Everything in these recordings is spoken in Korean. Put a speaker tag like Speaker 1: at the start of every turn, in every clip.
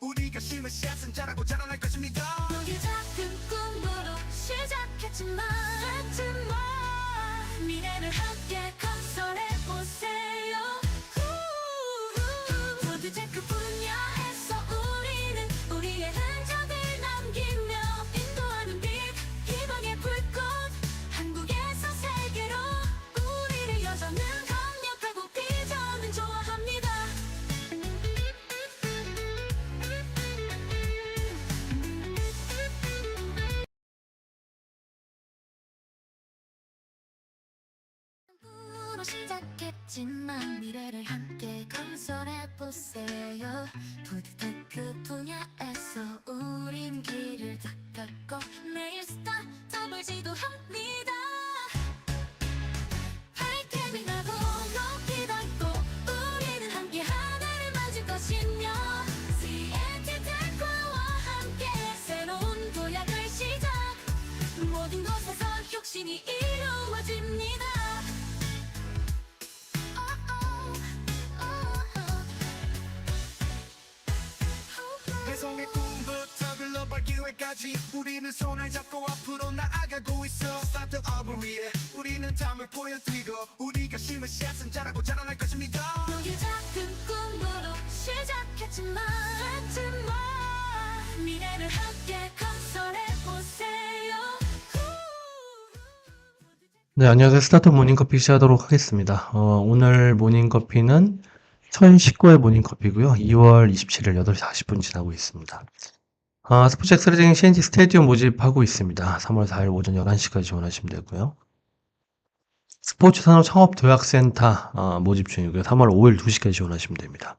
Speaker 1: 우리가 심은 씨앗은 자라고 자라날 것입니다
Speaker 2: 로 시작했지만 미래를 함께 건설해보세요. 푸드테크 분야에서 우린 길을 닦았고 내일 스타트업을 지도합니다
Speaker 1: 배송의 꿈부터 글로벌 기회까지 우리는 손을 잡고 앞으로 나아가고 있어 스타트업을 위해 우리는 담을 보여드리고 우리가 심은 씨앗은 자라고 자라날 것입니다
Speaker 2: 우리 작은 꿈으로 시작했지만 했지만 미래를 함께 건설해보세요
Speaker 3: 네, 안녕하세요. 스타트 모닝커피 시작하도록 하겠습니다. 어, 오늘 모닝커피는 1019회 모닝커피고요. 2월 27일 8시 40분 지나고 있습니다. 아, 스포츠 엑스레징 CNG 스테디움 모집하고 있습니다. 3월 4일 오전 11시까지 지원하시면 되고요. 스포츠 산업 창업 도약센터 어, 모집 중이고요. 3월 5일 2시까지 지원하시면 됩니다.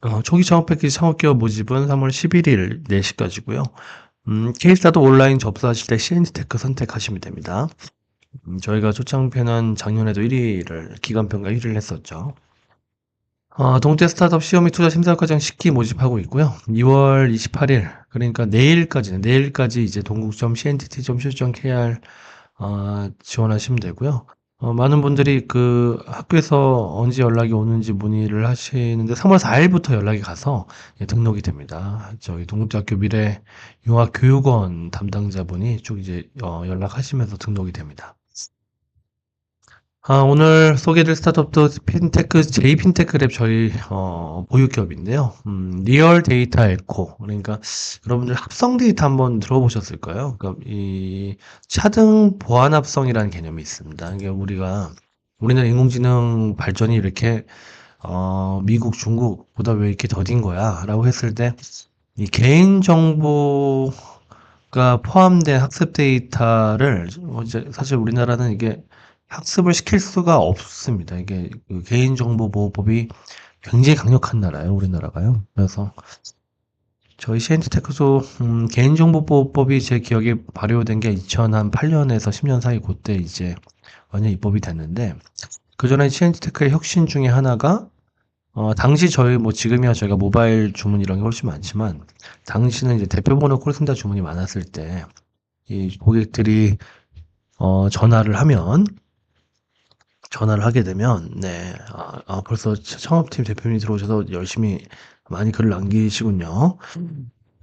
Speaker 3: 어, 초기 창업 패키지 창업기업 모집은 3월 11일 4시까지고요. 음, K스타도 온라인 접수하실 때 CNG 테크 선택하시면 됩니다. 음, 저희가 초창편은 작년에도 1위를, 기간평가 1위를 했었죠. 어, 동태 스타트업 시험 및 투자 심사 과정 10기 모집하고 있고요. 2월 28일, 그러니까 내일까지는, 내일까지 이제 동국.cntt.co.kr, 어, 지원하시면 되고요. 어, 많은 분들이 그 학교에서 언제 연락이 오는지 문의를 하시는데 3월 4일부터 연락이 가서 예, 등록이 됩니다. 저희 동국대학교 미래 융합 교육원 담당자분이 쭉 이제 어, 연락하시면서 등록이 됩니다. 아, 오늘 소개될 스타트업도 핀테크, 제이 핀테크 랩 저희, 어, 보유기업인데요. 음, 리얼 데이터 에코. 그러니까, 여러분들 합성 데이터 한번 들어보셨을 까요? 그러니까, 이, 차등 보안 합성이라는 개념이 있습니다. 이게 우리가, 우리나라 인공지능 발전이 이렇게, 어, 미국, 중국보다 왜 이렇게 더딘 거야? 라고 했을 때, 이 개인정보가 포함된 학습 데이터를, 어, 사실 우리나라는 이게 학습을 시킬 수가 없습니다. 이게 그 개인정보보호법이 굉장히 강력한 나라예요, 우리나라가요. 그래서 저희 CNT테크도 음, 개인정보보호법이 제 기억에 발효된 게 2008년에서 10년 사이 그때 이제 완전 입법이 됐는데 그 전에 CNT테크의 혁신 중에 하나가 어, 당시 저희 뭐 지금이야 저희가 모바일 주문 이런 게 훨씬 많지만 당시는 이제 대표번호 콜센터 주문이 많았을 때 이 고객들이 어, 전화를 하면 전화를 하게 되면 네, 아, 아, 벌써 창업팀 대표님이 들어오셔서 열심히 많이 글을 남기시군요.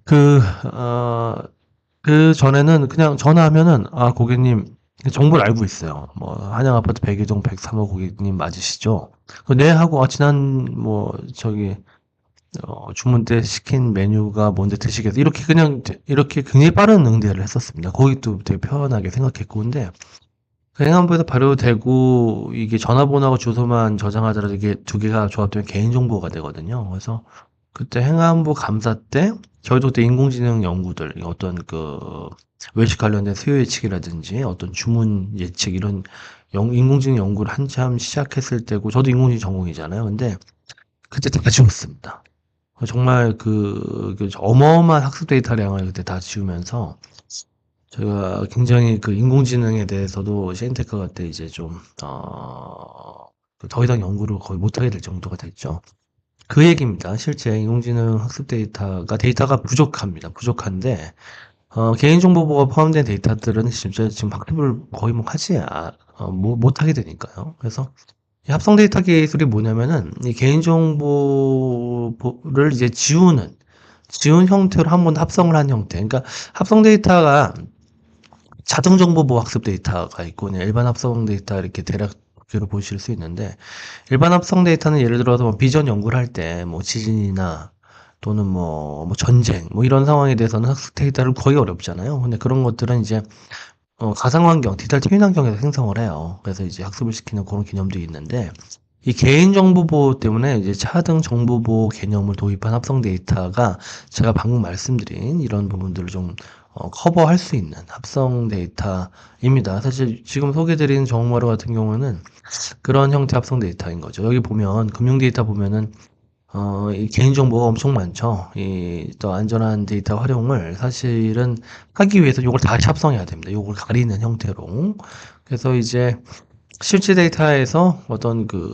Speaker 3: 그, 어, 그 전에는 그냥 전화하면은 아, 고객님 정보를 알고 있어요. 뭐 한양 아파트 백이동 103호 고객님 맞으시죠? 그네 하고 아, 지난 뭐 저기 어, 주문 때 시킨 메뉴가 뭔데 드시겠어요? 이렇게 그냥 이렇게 굉장히 빠른 응대를 했었습니다. 거기도 되게 편하게 생각했고 근데 그 행안부에서 발효되고 이게 전화번호하고 주소만 저장하더라도 이게 두 개가 조합되면 개인정보가 되거든요. 그래서 그때 행안부 감사 때 저희도 그때 인공지능 연구들 어떤 그 외식 관련된 수요 예측이라든지 어떤 주문 예측 이런 영- 인공지능 연구를 한참 시작했을 때고 저도 인공지능 전공이잖아요. 근데 그때 다 지웠습니다. 정말 그, 그 어마어마한 학습 데이터량을 그때 다 지우면서 저희가 굉장히 그 인공지능에 대해서도 시엔테크가 때 이제 좀, 어, 그더 이상 연구를 거의 못하게 될 정도가 됐죠. 그 얘기입니다. 실제 인공지능 학습 데이터가, 데이터가 부족합니다. 부족한데, 어, 개인정보보호가 포함된 데이터들은 진짜 지금 학습을 거의 뭐 하지, 아, 어, 뭐, 못하게 되니까요. 그래서 이 합성 데이터 기술이 뭐냐면은 이 개인정보를 이제 지우는 지운 형태로 한번더 합성을 한 형태. 그러니까 합성 데이터가 자동 정보 보호 학습 데이터가 있고 일반 합성 데이터 이렇게 대략적으로 보실 수 있는데 일반 합성 데이터는 예를 들어서 뭐 비전 연구를 할 때 뭐 지진이나 또는 뭐, 뭐 전쟁 뭐 이런 상황에 대해서는 학습 데이터를 거의 어렵잖아요. 근데 그런 것들은 이제 어, 가상 환경, 디지털 트윈 환경에서 생성을 해요. 그래서 이제 학습을 시키는 그런 개념도 있는데, 이 개인정보보호 때문에 이제 차등 정보보호 개념을 도입한 합성 데이터가 제가 방금 말씀드린 이런 부분들을 좀 어, 커버할 수 있는 합성 데이터입니다. 사실 지금 소개드린 정보마루 같은 경우는 그런 형태 합성 데이터인 거죠. 여기 보면 금융 데이터 보면은 어, 이 개인정보가 엄청 많죠. 이, 또 안전한 데이터 활용을 사실은 하기 위해서 이걸 다 합성해야 됩니다. 이걸 가리는 형태로. 그래서 이제 실제 데이터에서 어떤 그,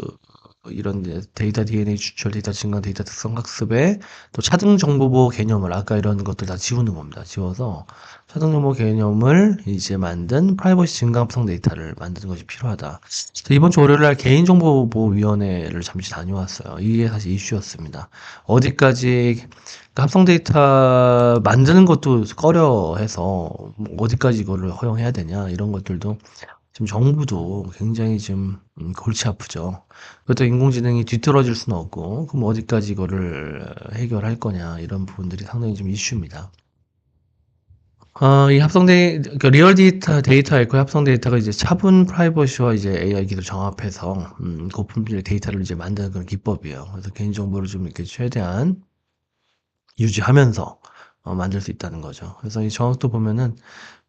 Speaker 3: 이런 데이터 DNA 추출, 데이터 증강, 데이터 특성 학습에 또 차등 정보보호 개념을 아까 이런 것들 다 지우는 겁니다. 지워서 차등 정보 개념을 이제 만든 프라이버시 증강 합성 데이터를 만드는 것이 필요하다. 저 이번 주 월요일 날 개인정보보호위원회를 잠시 다녀왔어요. 이게 사실 이슈였습니다. 어디까지 합성 데이터 만드는 것도 꺼려해서 뭐 어디까지 이거를 허용해야 되냐 이런 것들도 지금 정부도 굉장히 지금 음, 골치 아프죠. 그것도 인공지능이 뒤떨어질 수는 없고 그럼 어디까지 이거를 해결할 거냐 이런 부분들이 상당히 좀 이슈입니다. 어, 이 합성 데이, 그 리얼 데이터, 데이터 에코 합성 데이터가 이제 차분 프라이버시와 이제 AI 기술 정합해서, 음, 고품질 데이터를 이제 만드는 그런 기법이에요. 그래서 개인정보를 좀 이렇게 최대한 유지하면서, 어, 만들 수 있다는 거죠. 그래서 이 정확도 보면은,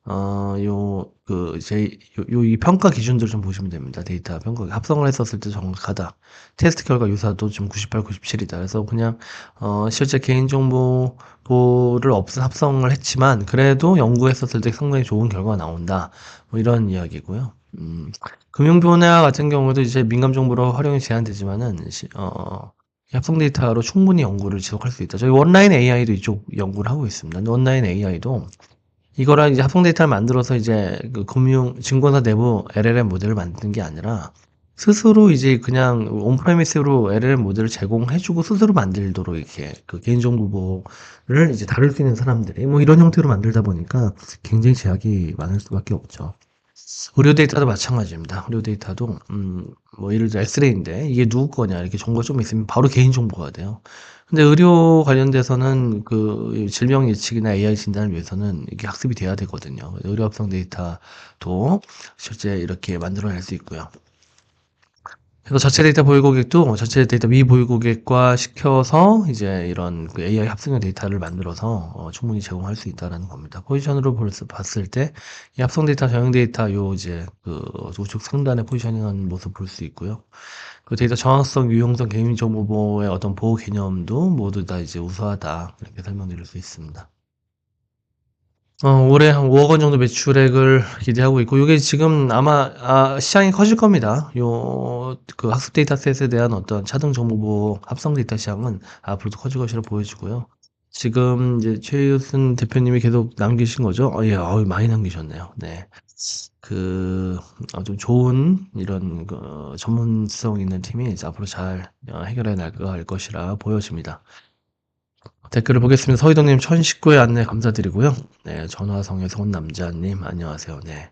Speaker 3: 어, 요, 그, 제, 요, 요, 이 평가 기준들 좀 보시면 됩니다. 데이터 평가. 합성을 했었을 때 정확하다. 테스트 결과 유사도 좀 98, 97이다. 그래서 그냥, 어, 실제 개인정보를 없앤 합성을 했지만, 그래도 연구했었을 때 상당히 좋은 결과가 나온다. 뭐 이런 이야기고요. 음, 금융변화 같은 경우도 이제 민감 정보로 활용이 제한되지만은, 시- 어, 이 합성 데이터로 충분히 연구를 지속할 수 있다. 저희 원라인 AI도 이쪽 연구를 하고 있습니다. 원라인 AI도 이거랑 이제 합성 데이터를 만들어서 이제 그 금융 증권사 내부 LLM 모델을 만드는 게 아니라 스스로 이제 그냥 온프레미스로 LLM 모델을 제공해주고 스스로 만들도록 이렇게 그 개인정보 보호를 이제 다룰 수 있는 사람들이 뭐 이런 형태로 만들다 보니까 굉장히 제약이 많을 수밖에 없죠. 의료 데이터도 마찬가지입니다. 의료 데이터도 음, 뭐 예를 들어 엑스레이인데 이게 누구 거냐 이렇게 정보가 좀 있으면 바로 개인 정보가 돼요. 근데 의료 관련돼서는 그 질병 예측이나 AI 진단을 위해서는 이게 학습이 돼야 되거든요. 의료 합성 데이터도 실제 이렇게 만들어낼 수 있고요. 그래서 전체 데이터 보유 고객도 전체 데이터 미 보유 고객과 시켜서 이제 이런 그 AI 합성형 데이터를 만들어서 어, 충분히 제공할 수 있다라는 겁니다. 포지션으로 봤을 때 이 합성 데이터, 저형 데이터 요 이제 그 우측 상단에 포지셔닝하는 모습 볼 수 있고요. 그 데이터 정확성, 유용성, 개인정보 보호의 어떤 보호 개념도 모두 다 이제 우수하다 이렇게 설명드릴 수 있습니다. 어, 올해 한 5억 원 정도 매출액을 기대하고 있고, 이게 지금 아마, 아, 시장이 커질 겁니다. 요, 그 학습 데이터셋에 대한 어떤 차등 정보 보호 합성 데이터 시장은 앞으로도 커질 것이라 보여지고요. 지금 이제 최유순 대표님이 계속 남기신 거죠? 어, 예, 어우, 많이 남기셨네요. 네. 그, 아주 좋은 이런 그 전문성 있는 팀이 앞으로 잘 어, 해결해 나갈 것이라 보여집니다. 댓글을 보겠습니다. 서희동님 1019회 안내 감사드리고요. 네, 전화성에서 온 남자님 안녕하세요. 네.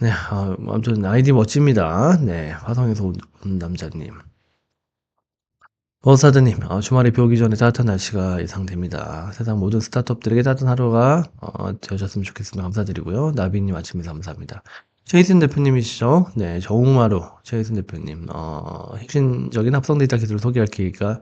Speaker 3: 네, 아, 아무튼 아이디 멋집니다. 네, 화성에서 온, 온 남자님. 버사드님, 어, 주말이 비 오기 전에 따뜻한 날씨가 예상됩니다. 세상 모든 스타트업들에게 따뜻한 하루가 어, 되셨으면 좋겠습니다. 감사드리고요. 나비님 아침 인사 감사합니다. 최희순 대표님이시죠? 네, 정우마루 최희순 대표님. 어, 혁신적인 합성 데이터 기술을 소개할 기회가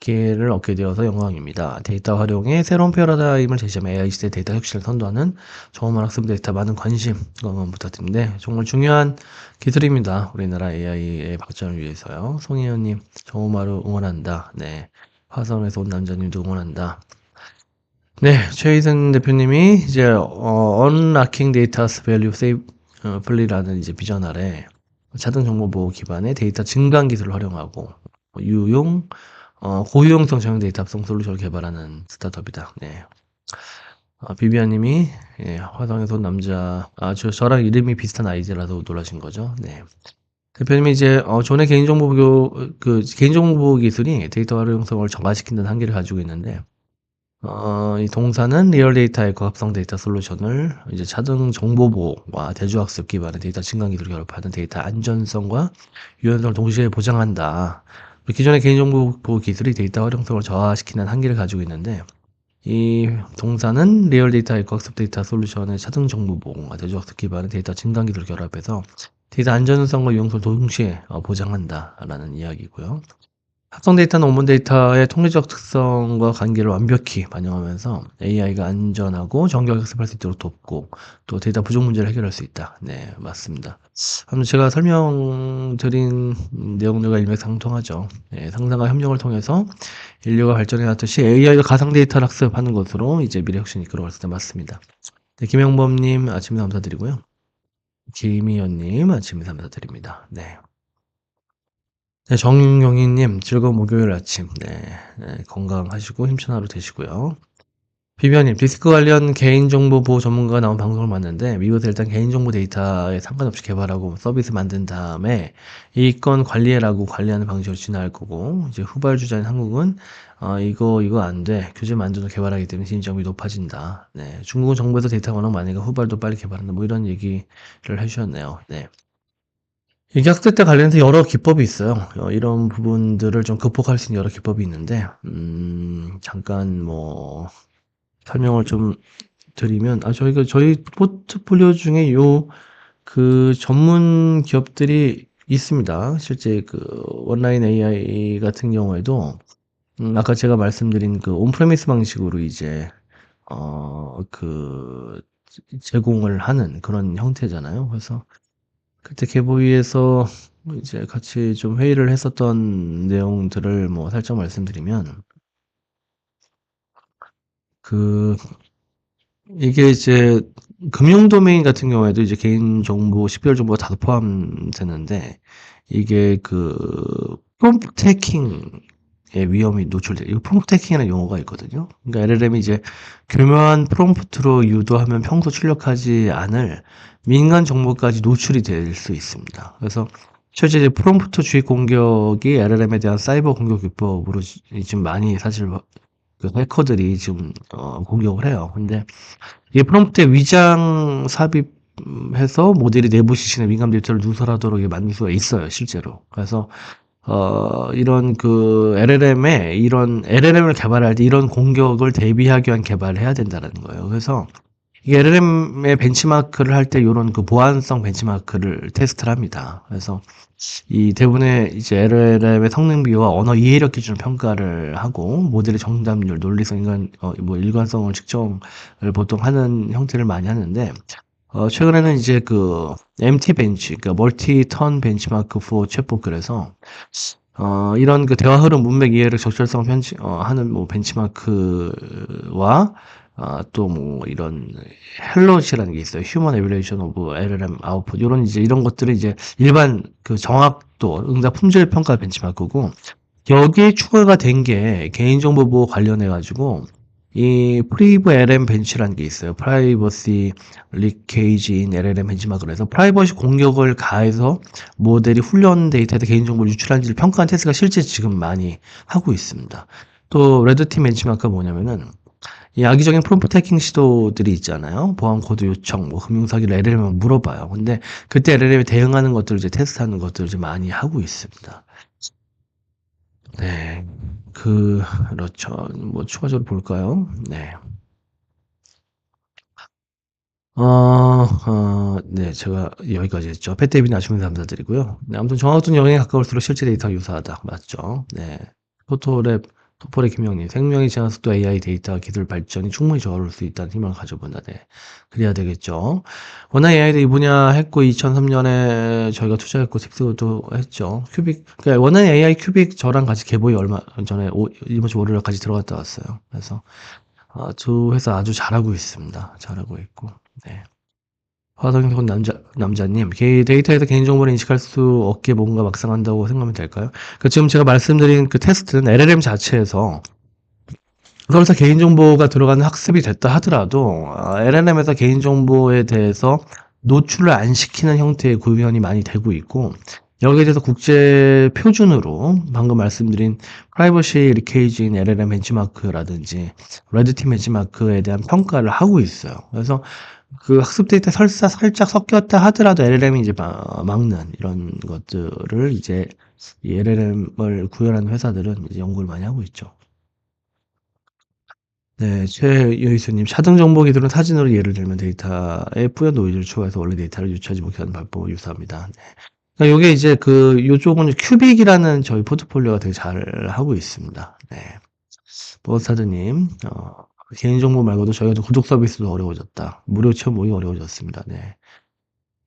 Speaker 3: 기회를 얻게 되어서 영광입니다. 데이터 활용에 새로운 패러다임을 제시하며 AI 시대 데이터 혁신을 선도하는 정말 학습 데이터 많은 관심 응원 부탁드립니다. 정말 중요한 기술입니다. 우리나라 AI의 발전을 위해서요. 송혜연님, 정우마루 응원한다. 네. 화성에서 온 남자님도 응원한다. 네, 최희선 대표님이 이제 어, Unlocking Data's Value Safely라는 이제 비전 아래 자동 정보 보호 기반의 데이터 증강 기술을 활용하고 유용 어, 저형 데이터 합성 솔루션을 개발하는 스타트업이다. 네. 아, 비비아님이 예, 화성에서 온 남자 아, 저, 저랑 이름이 비슷한 아이디라서 놀라신 거죠. 네. 대표님이 이제 어, 존의 개인정보 교, 그 개인정보 기술이 데이터 활용성을 저하시킨다는 한계를 가지고 있는데 어, 이 동사는 리얼 데이터의 고합성 데이터 솔루션을 이제 차등 정보 보호와 대조학습 기반의 데이터 증강 기술을 결합하는 데이터 안전성과 유연성을 동시에 보장한다. 기존의 개인정보 보호 기술이 데이터 활용성을 저하시키는 한계를 가지고 있는데 이 동사는 리얼 데이터의 고학습 데이터 솔루션의 차등 정보 보호와 대조학습 기반의 데이터 증강 기술을 결합해서 데이터 안전성과 유용성을 동시에 어, 보장한다라는 이야기고요. 합성 데이터는 원본 데이터의 통계적 특성과 관계를 완벽히 반영하면서 AI가 안전하고 정교하게 학습할 수 있도록 돕고 또 데이터 부족 문제를 해결할 수 있다. 네, 맞습니다. 제가 설명드린 내용들과 일맥상통하죠. 네, 상상과 협력을 통해서 인류가 발전해 왔듯이 AI가 가상 데이터를 학습하는 것으로 이제 미래 혁신이 이끌어갈 때 맞습니다. 네, 김영범님 아침 감사드리고요. 김희연님 아침 감사드립니다. 네. 네, 정용희님 즐거운 목요일 아침. 네, 네, 건강하시고 힘찬 하루 되시고요. 비비언님 디스크 관련 개인정보 보호 전문가가 나온 방송을 봤는데 미국에서 일단 개인정보 데이터에 상관없이 개발하고 서비스 만든 다음에 이건 관리해라고 관리하는 방식으로 진화할 거고 이제 후발주자인 한국은 어, 이거 이거 안 돼. 규제 만들어서 개발하기 때문에 진입장벽이 높아진다. 네. 중국은 정부에서 데이터가 워낙 많으니까 후발도 빨리 개발한다. 뭐 이런 얘기를 해주셨네요. 네. 이게 학습 때 관련해서 여러 기법이 있어요. 어, 이런 부분들을 좀 극복할 수 있는 여러 기법이 있는데, 음, 잠깐 뭐, 설명을 좀 드리면, 아, 저희가, 저희 포트폴리오 중에 요, 그 전문 기업들이 있습니다. 실제 그 온라인 AI 같은 경우에도, 음, 아까 제가 말씀드린 그 온프레미스 방식으로 이제, 어, 그, 제공을 하는 그런 형태잖아요. 그래서, 그때 개보위에서 이제 같이 좀 회의를 했었던 내용들을 뭐 살짝 말씀드리면, 그, 이게 이제 금융 도메인 같은 경우에도 이제 개인 정보, 식별 정보가 다 포함되는데, 이게 그, 프롬프트 해킹의 위험이 노출돼요. 이 프롬프트 해킹이라는 용어가 있거든요. 그러니까 LLM이 이제 교묘한 프롬프트로 유도하면 평소 출력하지 않을 민간 정보까지 노출이 될 수 있습니다. 그래서 실제 이제 프롬프트 주입 공격이 LLM에 대한 사이버 공격 기법으로 지- 지금 많이 사실 그 해커들이 지금 어, 공격을 해요. 근데 이 프롬프트에 위장 삽입해서 모델이 내부 시신의 민감 데이터를 누설하도록 만들 수가 있어요, 실제로. 그래서 어, 이런 그 LLM에 이런 LLM을 개발할 때 이런 공격을 대비하기 위한 개발을 해야 된다는 거예요. 그래서 이 LLM의 벤치마크를 할 때 이런 그 보안성 벤치마크를 테스트를 합니다. 그래서 이 대부분의 이제 LLM의 성능 비율과 언어 이해력 기준을 평가를 하고 모델의 정답률, 논리성, 인간, 어, 뭐 일관성을 측정을 보통 하는 형태를 많이 하는데 어, 최근에는 이제 그 MT 벤치, 그러니까 멀티 턴 벤치마크 포 챗봇 그래서 어, 이런 그 대화 흐름 문맥 이해를 적절성 편치, 어, 하는 뭐 벤치마크와 아, 또뭐 이런 헬롯이라는 게 있어요. 휴먼 에밸루에이션 오브 LLM 아웃풋 이런 이제 이런 것들이 이제 일반 그 정확도 응답 품질 평가 벤치마크고 여기에 추가가 된 게 개인정보 보호 관련해 가지고 이 프리브 LM 벤치라는 게 있어요. 프라이버시 리케이지 인 LLM 벤치마크로 해서 프라이버시 공격을 가해서 모델이 훈련 데이터에 개인정보를 유출한지를 평가한 테스트가 실제 지금 많이 하고 있습니다. 또 레드팀 벤치마크가 뭐냐면은 이 악의적인 프롬프트 해킹 시도들이 있잖아요. 보안 코드 요청, 뭐 금융사기를 LLM에 물어봐요. 근데 그때 LLM이 대응하는 것들을 이제 테스트하는 것들을 이제 많이 하고 있습니다. 네. 그, 그렇죠. 뭐 추가적으로 볼까요? 네. 어, 어, 네, 제가 여기까지 했죠. 펫데이비는 아침에 감사드리고요. 네, 아무튼 정확도는 영향에 가까울수록 실제 데이터가 유사하다. 맞죠? 네. 포토랩, 토폴의 김영님, 생명의 제한 속도 AI 데이터 기술 발전이 충분히 저어올 수 있다는 희망을 가져본다. 네. 그래야 되겠죠. 워낙 AI도 이 분야 했고, 2003년에 저희가 투자했고, 텍스도 했죠. 큐빅, 그러니까 원한 AI 큐빅 저랑 같이 개보이 얼마 전에, 오, 이번 주 월요일 까지 들어갔다 왔어요. 그래서, 아, 두 회사 아주 잘하고 있습니다. 잘하고 있고, 네. 화성형 남자, 남자님, 개- 데이터에서 개인정보를 인식할 수 없게 뭔가 막상 한다고 생각하면 될까요? 그 지금 제가 말씀드린 그 테스트는 LLM 자체에서 설사 개인정보가 들어가는 학습이 됐다 하더라도 아, LLM에서 개인정보에 대해서 노출을 안 시키는 형태의 구현이 많이 되고 있고 여기에 대해서 국제 표준으로 방금 말씀드린 프라이버시 리케이징 LLM 벤치마크라든지 레드팀 벤치마크에 대한 평가를 하고 있어요. 그래서 그 학습 데이터 설사 살짝 섞였다 하더라도 LLM이 이제 마- 막는 이런 것들을 이제 이 LLM을 구현하는 회사들은 이제 연구를 많이 하고 있죠. 네, 최여희수님, 차등 정보 기술은 사진으로 예를 들면 데이터에 뿌연 노이즈를 추가해서 원래 데이터를 유추하지 못하는 방법을 유사합니다. 네. 그러니까 요게 이제 그, 요쪽은 큐빅이라는 저희 포트폴리오가 되게 잘 하고 있습니다. 네. 버스타드님, 어, 개인정보 말고도 저희가 구독 서비스도 어려워졌다. 무료 체험 모이 어려워졌습니다. 네.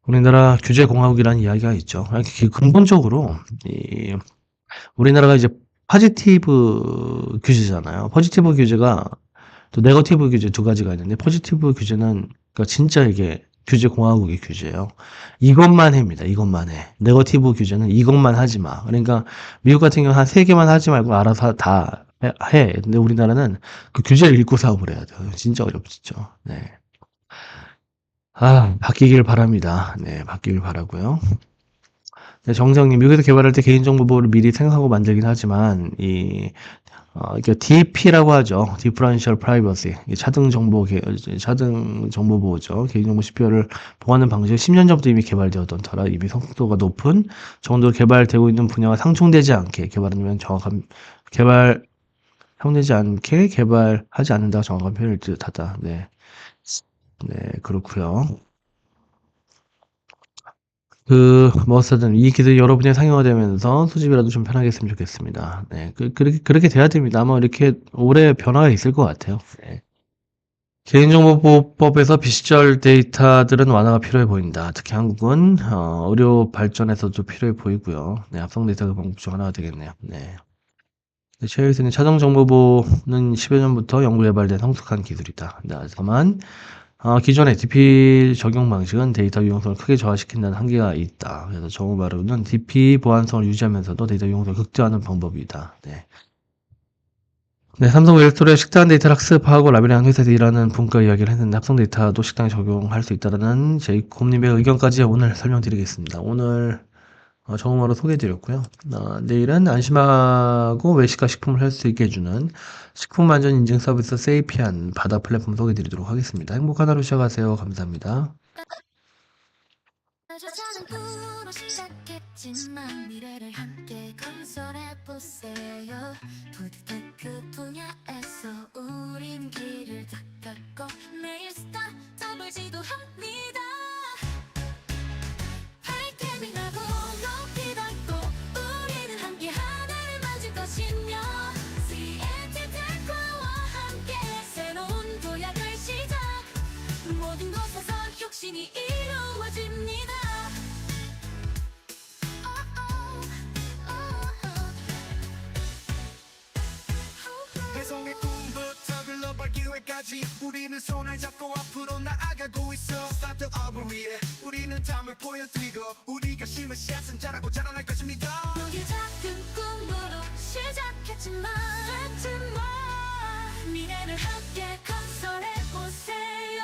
Speaker 3: 우리나라 규제 공화국이라는 이야기가 있죠. 그 근본적으로, 이, 우리나라가 이제 포지티브 규제잖아요. 포지티브 규제가 또 네거티브 규제 두 가지가 있는데 포지티브 규제는 그러니까 진짜 이게 규제 공화국의 규제예요. 이것만 합니다. 이것만 해. 네거티브 규제는 이것만 하지 마. 그러니까 미국 같은 경우 한 세 개만 하지 말고 알아서 다 해- 해. 근데 우리나라는 그 규제를 읽고 사업을 해야 돼요. 진짜 어렵죠. 네. 아, 바뀌길 바랍니다. 네, 바뀌길 바라고요. 네, 정정님, 미국에서 개발할 때 개인정보 보호를 미리 생각하고 만들긴 하지만, 이, 어, DP라고 하죠. Differential Privacy. 차등 정보, 개- 차등 정보 보호죠. 개인정보 CPO를 보호하는 방식이 10년 전부터 이미 개발되었던 터라 이미 성숙도가 높은 정도로 개발되고 있는 분야가 상충되지 않게 개발하면 정확한, 개발, 형되지 않게 개발하지 않는다가 정확한 표현일 듯하다. 네. 네, 그렇고요 그, 무엇이든 이 기술이 여러분이 상용화되면서 수집이라도 좀 편하게 했으면 좋겠습니다. 네, 그, 그렇게, 그렇게 돼야 됩니다. 아마 이렇게 오래 변화가 있을 것 같아요. 네. 개인정보보호법에서 비시절 데이터들은 완화가 필요해 보인다. 특히 한국은, 어, 의료 발전에서도 필요해 보이고요. 네, 합성 데이터가 방법 중 하나가 되겠네요. 네. 네, 최혜수님, 차정 정보보는 10여 년부터 연구 개발된 성숙한 기술이다. 네, 다만, 어, 기존의 DP 적용 방식은 데이터 유용성을 크게 저하시킨다는 한계가 있다. 그래서 정우 바로는 DP 보안성을 유지하면서도 데이터 유용성을 극대화하는 방법이다. 네. 네, 삼성 웰스토리의 식당 데이터를 학습하고 라벨이라는 회사에서 일하는 분과 이야기를 했는데 합성 데이터도 식당에 적용할 수 있다는 제이콥님의 의견까지 오늘 설명드리겠습니다. 오늘 어, 정음으로 소개해드렸고요. 어, 내일은 안심하고 외식과 식품을 할수 있게 해주는 식품 안전 인증 서비스 세이피안 바다 플랫폼 소개해드리도록 하겠습니다. 행복한 하루 시작하세요. 감사합니다.
Speaker 2: 내일 스타트업을 지도합니다 아이템이라고 높이 닫고 우리는 함께 하나를 만질 것이며 CNT 테크와 함께 새로운 도약을 시작 모든 곳에서 혁신이 이루어집니다.
Speaker 1: 끝까지 우리는 손을 잡고 앞으로 나아가고 있어. 스타트업을 위해 우리는 담을 보여드리고 우리가 심은 씨앗은 자라고 자라날 것입니다.
Speaker 2: 여기 작은 꿈으로 시작했지만 같은 말 미래를 함께 건설해보세요.